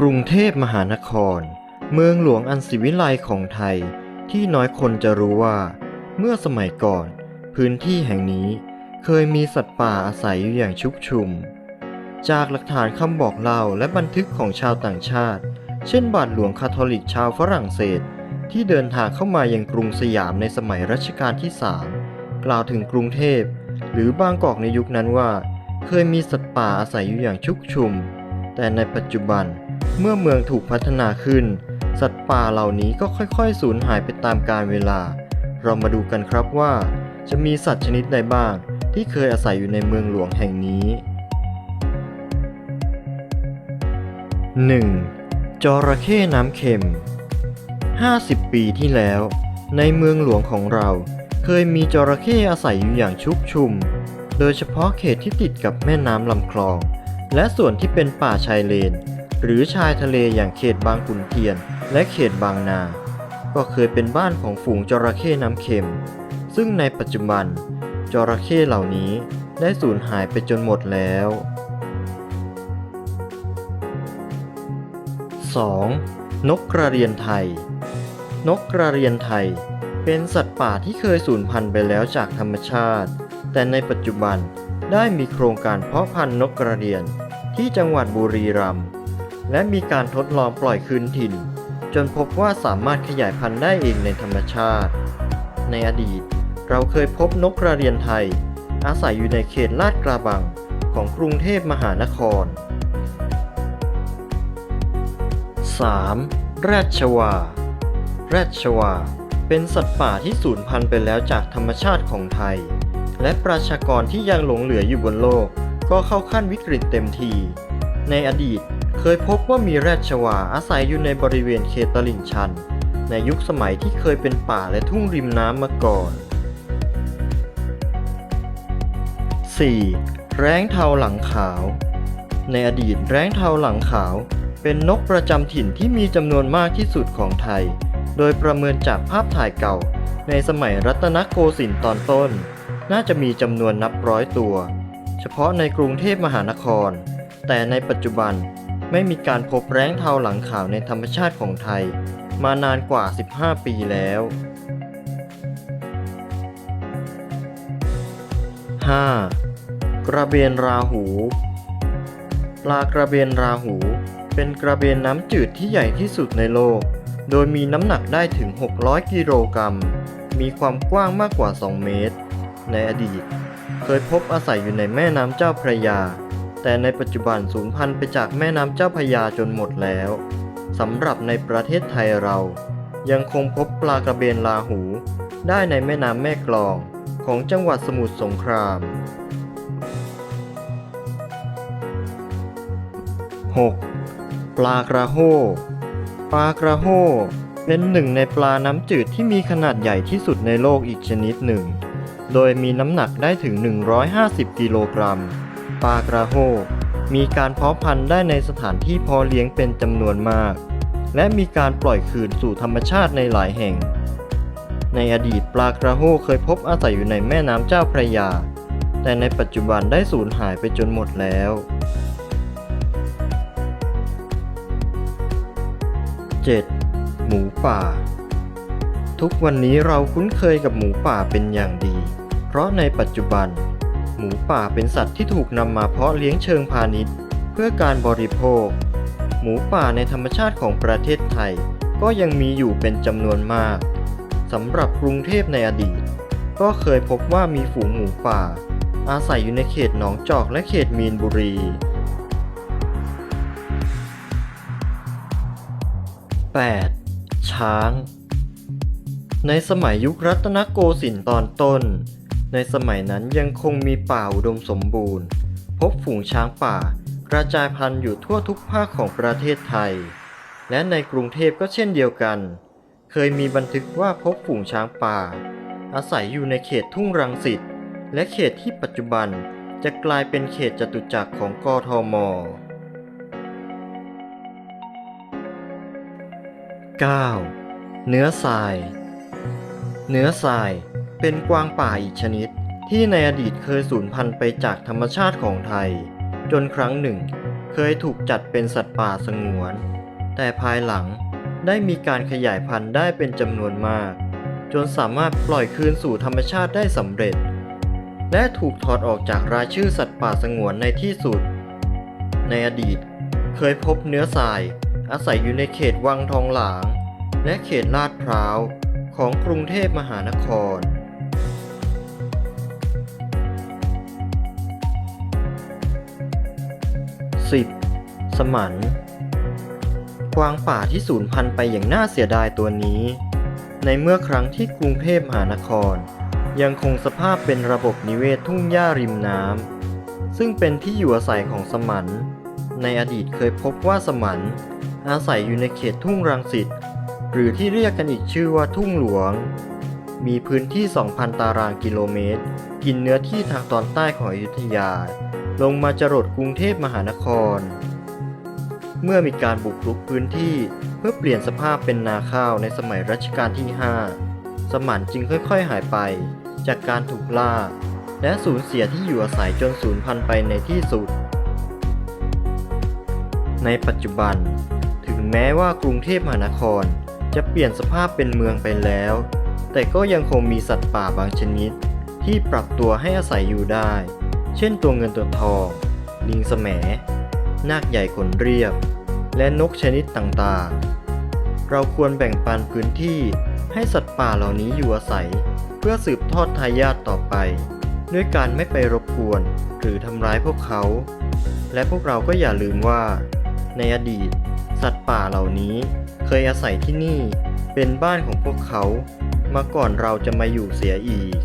กรุงเทพมหานคร เมืองหลวงอันศิวิไลของไทยที่น้อยคนจะรู้ว่า เมื่อสมัยก่อน พื้นที่แห่งนี้เคยมีสัตว์ป่าอาศัยอยู่อย่างชุกชุม จากหลักฐานคำบอกเล่าและบันทึกของชาวต่างชาติ เช่นบาทหลวงคาทอลิกชาวฝรั่งเศส ที่เดินทางเข้ามายังกรุงสยามในสมัยรัชกาลที่3กล่าวถึงกรุงเทพ หรือบางกอกในยุคนั้นว่า เคยมีสัตว์ป่าอาศัยอยู่อย่างชุกชุม แต่ในปัจจุบันเเมื่อเมืองถูกพัฒนาขึ้น สัตว์ป่าเหล่านี้ก็ค่อยๆสูญหายไปตามกาลเวลา เรามาดูกันครับว่า จะมีสัตว์ชนิดใดบ้าง ที่เคยอาศัยอยู่ในเมืองหลวงแห่งนี้ 1. จระเข้น้ำเค็ม 50 ปีที่แล้ว ในเมืองหลวงของเราเคยมีจระเข้อาศัยอยู่อย่างชุกชุม โดยเฉพาะเขตที่ติดกับแม่น้ำลำคลอง และส่วนที่เป็นป่าชายเลน หรือชายทะเลอย่างเขตบางขุนเทียน และเขตบางนา ก็เคยเป็นบ้านของฝูงจระเข้น้ำเค็ม ซึ่งในปัจจุบันจระเข้เหล่านี้ได้สูญหายไปจนหมดแล้ว 2. นกกระเรียนไทย นกกระเรียนไทย เป็นสัตว์ป่าที่เคยสูญพันธุ์ไปแล้วจากธรรมชาติ แต่ในปัจจุบันได้มีโครงการเพาะพันธุ์นกกระเรียนที่จังหวัดบุรีรัมย์ และมีการทดลองปล่อยคืนถิ่น จนพบว่าสามารถขยายพันธุ์ได้เองในธรรมชาติ ในอดีต เราเคยพบนกกระเรียนไทย อาศัยอยู่ในเขตลาดกระบังของกรุงเทพมหานคร 3. แรดชวาแรดชวา เป็นสัตว์ป่าที่สูญพันธุ์ไปแล้วจากธรรมชาติของไทย และประชากรที่ยังหลงเหลืออยู่บนโลก ก็เข้าขั้นวิกฤตเต็มที ในอดีต ยพบว่ามีแรดชวาอาศัยอยู่ในบริเวณเขตตลิ่งชัน ในยุคสมัยที่เคยเป็นป่าและทุ่งริมน้ำมาก่อน 4. แร้งเทาหลังขาว ในอดีตแร้งเทาหลังขาว เป็นนกประจำถิ่นที่มีจำนวนมากที่สุดของไทย โดยประเมินจากภาพถ่ายเก่า ในสมัยรัตนโกสินทร์ตอนต้น น่าจะมีจำนวนนับร้อยตัว เฉพาะในกรุงเทพมหานคร แต่ในปัจจุบัน ไม่มีการพบแร้งเทาหลังขาวในธรรมชาติของไทย มานานกว่า 15 ปีแล้ว 5. กระเบนราหู ปลากระเบนราหู เป็นกระเบนน้ำจืดที่ใหญ่ที่สุดในโลก โดยมีน้ำหนักได้ถึง 600 กิโลกรัม มีความกว้างมากกว่า 2 เมตร ในอดีต เคยพบอาศัยอยู่ในแม่น้ำเจ้าพระยา แต่ในปัจจุบันสูญพันธุ์ไปจากแม่น้ำเจ้าพยาจนหมดแล้วสำหรับในประเทศไทยเรา ยังคงพบปลากระเบนราหู ได้ในแม่น้ำแม่กลองของจังหวัดสมุทรสงคราม 6. ปลากระโห้ปลากระโห้เป็นหนึ่งในปลาน้ำจืดที่มีขนาดใหญ่ที่สุดในโลกอีกชนิดหนึ่ง โดยมีน้ำหนักได้ถึง 150 กิโลกรัม ลากระโห้มีการเพาะพันธุ์ได้ในสถานที่เพาะเลี้ยงเป็นจำนวนมาก และมีการปล่อยคืนสู่ธรรมชาติในหลายแห่ง ในอดีตปลากระโห้เคยพบอาศัยอยู่ในแม่น้ำเจ้าพระยา แต่ในปัจจุบันได้สูญหายไปจนหมดแล้ว 7. หมูป่า ทุกวันนี้เราคุ้นเคยกับหมูป่าเป็นอย่างดี เพราะในปัจจุบัน หมูป่าเป็นสัตว์ที่ถูกนำมาเพาะเลี้ยงเชิงพาณิชย์ เพื่อการบริโภค หมูป่าในธรรมชาติของประเทศไทย ก็ยังมีอยู่เป็นจำนวนมากสำหรับกรุงเทพในอดีต ก็เคยพบว่ามีฝูงหมูป่า อาศัยอยู่ในเขตหนองจอกและเขตมีนบุรี 8. ช้าง ในสมัยยุครัตนโกสินทร์ตอนต้น ในสมัยนั้นยังคงมีป่าอุดมสมบูรณ์ พบฝูงช้างป่ากระจายพันธุ์อยู่ทั่วทุกภาคของประเทศไทย และในกรุงเทพก็เช่นเดียวกัน เคยมีบันทึกว่าพบฝูงช้างป่า อาศัยอยู่ในเขตทุ่งรังสิตและเขตที่ปัจจุบันจะกลายเป็นเขตจตุจักรของกทม 9. เนื้อทราย เนื้อทราย เป็นกวางป่าอีกชนิด ที่ในอดีตเคยสูญพันธุ์ไปจากธรรมชาติของไทย จนครั้งหนึ่ง เคยถูกจัดเป็นสัตว์ป่าสงวน แต่ภายหลังได้มีการขยายพันธุ์ได้เป็นจำนวนมาก จนสามารถปล่อยคืนสู่ธรรมชาติได้สำเร็จ และถูกถอดออกจากรายชื่อสัตว์ป่าสงวนในที่สุด ในอดีตเคยพบเนื้อทราย อาศัยอยู่ในเขตวังทองหลาง และเขตลาดพร้าวของกรุงเทพมหานคร 10. สมันกวางป่าที่สูญพันธุ์ไปอย่างน่าเสียดายตัวนี้ ในเมื่อครั้งที่กรุงเทพมหานคร ยังคงสภาพเป็นระบบนิเวศทุ่งหญ้าริมน้ำซึ่งเป็นที่อยู่อาศัยของสมันในอดีตเคยพบว่าสมันอาศัยอยู่ในเขตทุ่งรังสิตหรือที่เรียกกันอีกชื่อว่าทุ่งหลวง มีพื้นที่ 2,000 ตารางกิโลเมตร กินเนื้อที่ทางตอนใต้ของอยุธยา ลงมาจรดกรุงเทพมหานคร เมื่อมีการบุกรุกพื้นที่เพื่อเปลี่ยนสภาพเป็นนาข้าวในสมัยรัชกาลที่ 5 สมานจึงค่อยๆหายไปจากการถูกล่า และสูญเสียที่อยู่อาศัยจนสูญพันธุ์ไปในที่สุด ในปัจจุบัน ถึงแม้ว่ากรุงเทพมหานครจะเปลี่ยนสภาพเป็นเมืองไปแล้ว แต่ก็ยังคงมีสัตว์ป่าบางชนิด ที่ปรับตัวให้อาศัยอยู่ได้ เช่นตัวเงินตัวทอง ลิงแสมนาคใหญ่ขนเรียบ และนกชนิดต่างๆ เราควรแบ่งปันพื้นที่ให้สัตว์ป่าเหล่านี้อยู่อาศัย เพื่อสืบทอดทายาทต่อไป ด้วยการไม่ไปรบกวนหรือทำร้ายพวกเขา และพวกเราก็อย่าลืมว่า ในอดีต สัตว์ป่าเหล่านี้เคยอาศัยที่นี่เป็นบ้านของพวกเขา มาก่อนเราจะมาอยู่เสียอีก